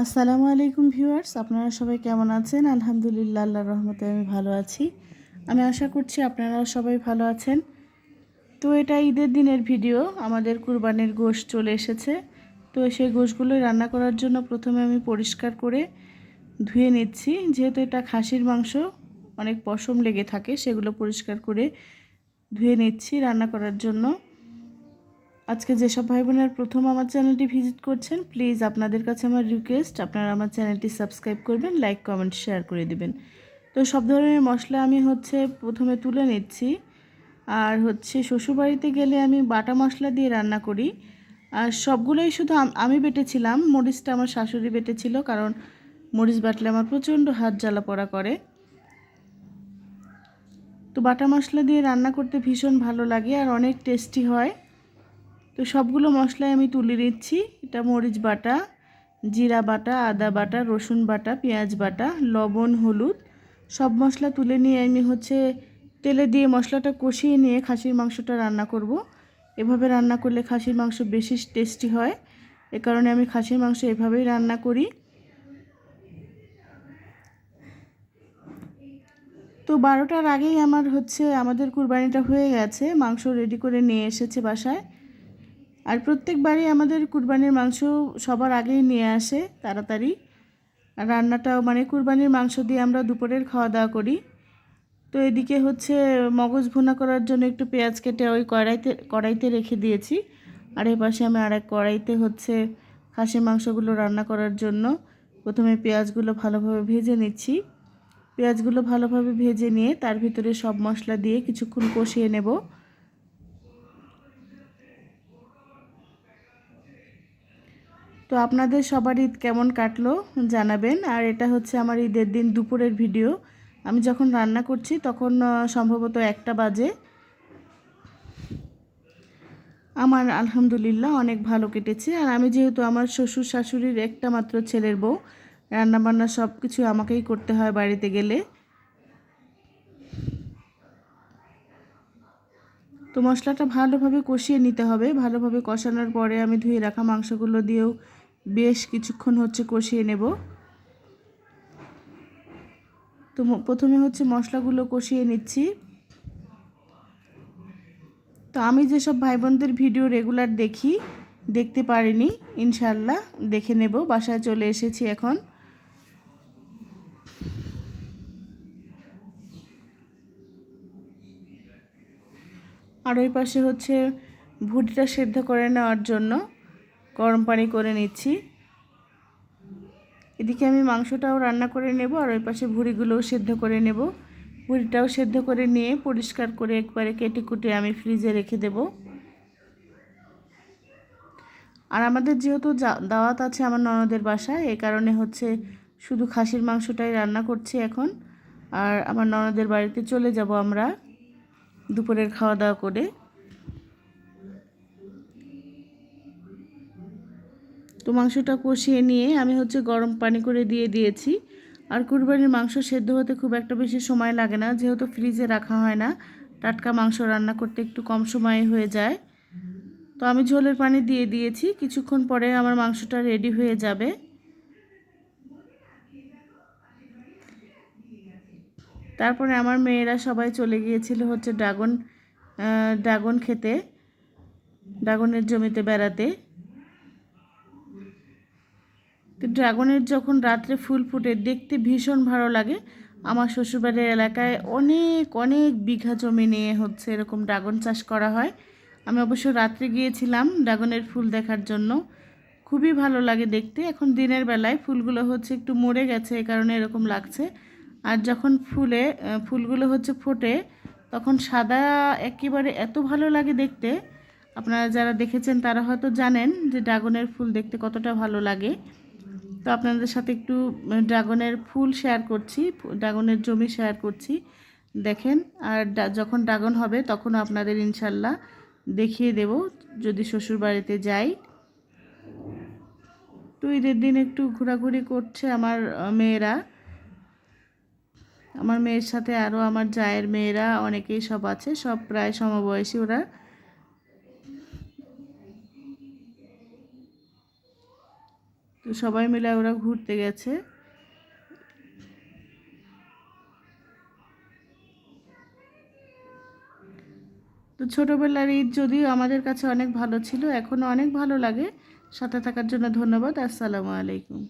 আসসালামু আলাইকুম ভিউয়ার্স, আপনারা সবাই কেমন আছেন? আলহামদুলিল্লাহ, আল্লাহর রহমতে আমি ভালো আছি। আমি আশা করছি আপনারাও সবাই ভালো আছেন। তো এটা ঈদের দিনের ভিডিও, আমাদের কুরবানির গোশ চলে এসেছে। তো সেই গোশগুলো রান্না করার জন্য প্রথমে আমি পরিষ্কার করে ধুয়ে নিচ্ছি। যেহেতু এটা খাসির মাংস, অনেক পশম লেগে থাকে, সেগুলো পরিষ্কার করে ধুয়ে নিচ্ছি রান্না করার জন্য। আজকে যেসব ভাই বোনের প্রথম আমার চ্যানেলটি ভিজিট করছেন, প্লিজ আপনাদের কাছে আমার রিকোয়েস্ট আপনারা আমার চ্যানেলটি সাবস্ক্রাইব করবেন লাইক কমেন্ট শেয়ার করে দেবেন। তো সব ধরনের মশলা আমি হচ্ছে প্রথমে তুলে নিচ্ছি। আর হচ্ছে শ্বশুরবাড়িতে গেলে আমি বাটা মশলা দিয়ে রান্না করি। আর সবগুলোই শুধু আমি বেটেছিলাম, মরিচটা আমার শাশুড়ি বেটেছিল, কারণ মরিচ বাটলে আমার প্রচণ্ড হাত জ্বালা পড়া করে। তো বাটা মশলা দিয়ে রান্না করতে ভীষণ ভালো লাগে আর অনেক টেস্টি হয়। তো সবগুলো মশলাই আমি তুলে নিচ্ছি। এটা মরিচ বাটা, জিরা বাটা, আদা বাটা, রসুন বাটা, পেঁয়াজ বাটা, লবণ, হলুদ। সব মশলা তুলে নিয়ে আমি হচ্ছে তেলে দিয়ে মশলাটা কষিয়ে নিয়ে খাসির মাংসটা রান্না করব। এভাবে রান্না করলে খাসির মাংস বেশি টেস্টি হয়। এ কারণে আমি খাসির মাংস এভাবেই রান্না করি। তো বারোটার আগেই আমার হচ্ছে, আমাদের কুরবানিটা হয়ে গেছে। মাংস রেডি করে নিয়ে এসেছে বাসায়। আর প্রত্যেকবারই আমাদের কুরবানির মাংস সবার আগেই নিয়ে আসে তাড়াতাড়ি। আর রান্নাটাও মানে কুরবানির মাংস দিয়ে আমরা দুপুরের খাওয়া দাওয়া করি। তো এদিকে হচ্ছে মগজ ভুনা করার জন্য একটু পেঁয়াজ কেটে ওই কড়াইতে কড়াইতে রেখে দিয়েছি। আর এই পাশে আমি আরেক কড়াইতে হচ্ছে খাসির মাংসগুলো রান্না করার জন্য প্রথমে পেঁয়াজগুলো ভালোভাবে ভেজে নিচ্ছি। পেঁয়াজগুলো ভালোভাবে ভেজে নিয়ে তার ভিতরে সব মশলা দিয়ে কিছুক্ষণ কষিয়ে নেব। তো আপনাদের সবার ঈদ কেমন কাটলো জানাবেন। আর এটা হচ্ছে আমার ঈদের দিন দুপুরের ভিডিও। আমি যখন রান্না করছি তখন সম্ভবত একটা বাজে। আমার আলহামদুলিল্লাহ অনেক ভালো কেটেছে। আর আমি যেহেতু আমার শ্বশুর শাশুড়ির একটা মাত্র ছেলের বউ, রান্নাবান্না সব কিছু আমাকেই করতে হয় বাড়িতে গেলে। তো মশলাটা ভালোভাবে কষিয়ে নিতে হবে। ভালোভাবে কষানোর পরে আমি ধুয়ে রাখা মাংসগুলো দিয়েও বেশ কিছুক্ষণ হচ্ছে কষিয়ে নেব। তো প্রথমে হচ্ছে মশলাগুলো কষিয়ে নিচ্ছি। তো আমি যেসব ভাই বোনদের ভিডিও রেগুলার দেখি, দেখতে পারিনি ইনশাল্লাহ দেখে নেব, বাসায় চলে এসেছি এখন। আর ওই পাশে হচ্ছে ভুটিটা সেদ্ধ করে নেওয়ার জন্য গরম পানি করে নিচ্ছি। এদিকে আমি মাংসটাও রান্না করে নেব আর ওই পাশে ভুড়িগুলোও সেদ্ধ করে নেব। ভুড়িটাও সেদ্ধ করে নিয়ে পরিষ্কার করে একবারে কেটে কুটে আমি ফ্রিজে রেখে দেব। আর আমাদের যেহেতু দাওয়াত আছে আমার ননদের বাসায়, এ কারণে হচ্ছে শুধু খাসির মাংসটাই রান্না করছি এখন। আর আমার ননদের বাড়িতে চলে যাব আমরা দুপুরের খাওয়া দাওয়া করে। তো মাংসটা কষিয়ে নিয়ে আমি হচ্ছে গরম পানি করে দিয়ে দিয়েছি। আর কুরবানির মাংস সেদ্ধ হতে খুব একটা বেশি সময় লাগে না, যেহেতু ফ্রিজে রাখা হয় না। টাটকা মাংস রান্না করতে একটু কম সময়ে হয়ে যায়। তো আমি ঝোলের পানি দিয়ে দিয়েছি, কিছুক্ষণ পরে আমার মাংসটা রেডি হয়ে যাবে। তারপরে আমার মেয়েরা সবাই চলে গিয়েছিল হচ্ছে ড্রাগন ড্রাগন খেতে, ড্রাগনের জমিতে বেড়াতে। তো ড্রাগনের যখন রাত্রে ফুল ফুটে, দেখতে ভীষণ ভালো লাগে। আমার শ্বশুরবাড়ির এলাকায় অনেক অনেক বিঘা জমি নিয়ে হচ্ছে এরকম ড্রাগন চাষ করা হয়। আমি অবশ্য রাত্রে গিয়েছিলাম ড্রাগনের ফুল দেখার জন্য। খুবই ভালো লাগে দেখতে। এখন দিনের বেলায় ফুলগুলো হচ্ছে একটু মরে গেছে, এ কারণে এরকম লাগছে। আর যখন ফুলে ফুলগুলো হচ্ছে ফোটে, তখন সাদা একেবারে এত ভালো লাগে দেখতে। আপনারা যারা দেখেছেন তারা হয়তো জানেন যে ড্রাগনের ফুল দেখতে কতটা ভালো লাগে। তো আপনাদের সাথে একটু ড্রাগনের ফুল শেয়ার করছি ড্রাগনের জমি শেয়ার করছি, দেখেন। আর যখন ড্রাগন হবে, তখন আপনাদের ইনশাল্লাহ দেখিয়ে দেব, যদি শ্বশুর বাড়িতে যাই। তো ঈদের দিন একটু ঘোরাঘুরি করছে আমার মেয়েরা। আমার মেয়ের সাথে আরও আমার জায়ের মেয়েরা, অনেকেই সব আছে, সব প্রায় সমবয়সী ওরা। তো সবাই মিলে ওরা ঘুরতে গেছে। তো ছোটোবেলার ঈদ যদিও আমাদের কাছে অনেক ভালো ছিল, এখনও অনেক ভালো লাগে। সাথে থাকার জন্য ধন্যবাদ। আসসালামু আলাইকুম।